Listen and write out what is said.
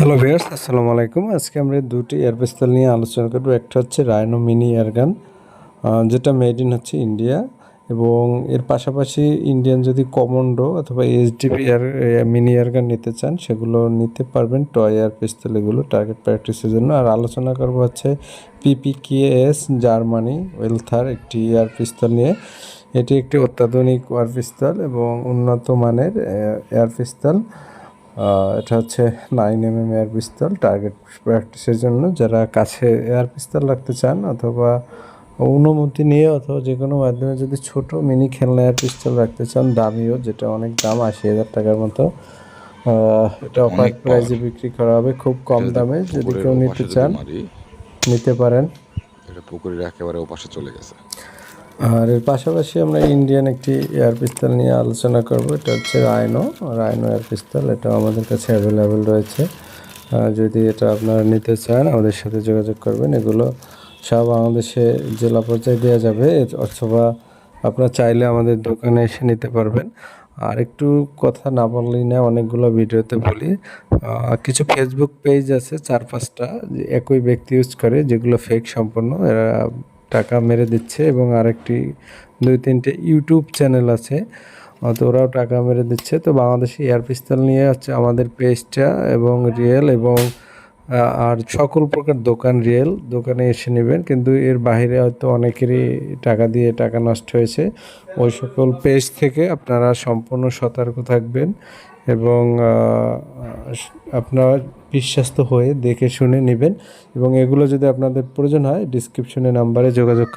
Hello viewers আসসালামু আলাইকুম আজকে আমরা দুটি এয়ার পিস্তল নিয়ে আলোচনা করব। একটা হচ্ছে রায়নো মিনি এয়ারগান যেটা মেড ইন হচ্ছে ইন্ডিয়া এবং এর পাশাপাশি ইন্ডিয়ান যদি কমন্ডো অথবা এইচডিপি এয়ার মিনি এয়ারগান নিতে চান, সেগুলো নিতে পারবেন টয় এয়ার পিস্তল এগুলো টার্গেট প্র্যাকটিসের জন্য। আর আলোচনা করব হচ্ছে পিপিকেএস জার্মানি ওয়েলথার একটি এয়ার পিস্তল নিয়ে। এটি একটি অত্যাধুনিক ওয়ার পিস্তল এবং উন্নত মানের এয়ার পিস্তল এটা হচ্ছে nine M M air pistol target প্র্যাকটিসের জন্য। যারা কাছে এয়ার পিস্তল রাখতে চান অথবা অনুমতি নিয়ে অথবা যে কোনো মাধ্যমে যদি ছোট মিনি খেলনা এয়ার পিস্তল রাখতে চান দামিও যেটা অনেক দাম আশি হাজার টাকার মতো এটা অফার প্রাইসে বিক্রি করা হবে খুব কম দামে। যদি কেউ নিতে চান নিতে পারেন। এটা পুকুরের একেবারে ওপাশে চলে গেছে। আর এর পাশাপাশি আমরা ইন্ডিয়ান একটি এয়ার পিস্তল নিয়ে আলোচনা করব। এটা হচ্ছে রাইনো রাইনো এয়ার পিস্তল এটা আমাদের কাছে অ্যাভেলেবেল রয়েছে। যদি এটা আপনারা নিতে চান, আমাদের সাথে যোগাযোগ করবেন। এগুলো সব বাংলাদেশে জেলা পর্যায়ে দেওয়া যাবে। অথবা আপনারা চাইলে আমাদের দোকানে এসে নিতে পারবেন। আর একটু কথা না বললেই না, অনেকগুলো ভিডিওতে বলি। কিছু ফেসবুক পেজ আছে, চার পাঁচটা একই ব্যক্তি ইউজ করে, যেগুলো ফেক সম্পূর্ণ। এরা টাকা মেরে দিচ্ছে এবং আরেকটি দুই তিনটে ইউটিউব চ্যানেল আছে, তো ওরাও টাকা মেরে দিচ্ছে। তো বাংলাদেশে এয়ার পিস্তল নিয়ে হচ্ছে আমাদের পেজটা এবং রিয়েল এবং আর সকল প্রকার দোকান রিয়েল, দোকানে এসে নেবেন। কিন্তু এর বাইরে হয়তো অনেকেরই টাকা দিয়ে টাকা নষ্ট হয়েছে। ওই সকল পেজ থেকে আপনারা সম্পূর্ণ সতর্ক থাকবেন এবং আপনার বিশ্বাস্ত হয়ে দেখে শুনে নেবেন এবং এগুলো যদি আপনাদের প্রয়োজন হয় ডিসক্রিপশনে নাম্বারে যোগাযোগ।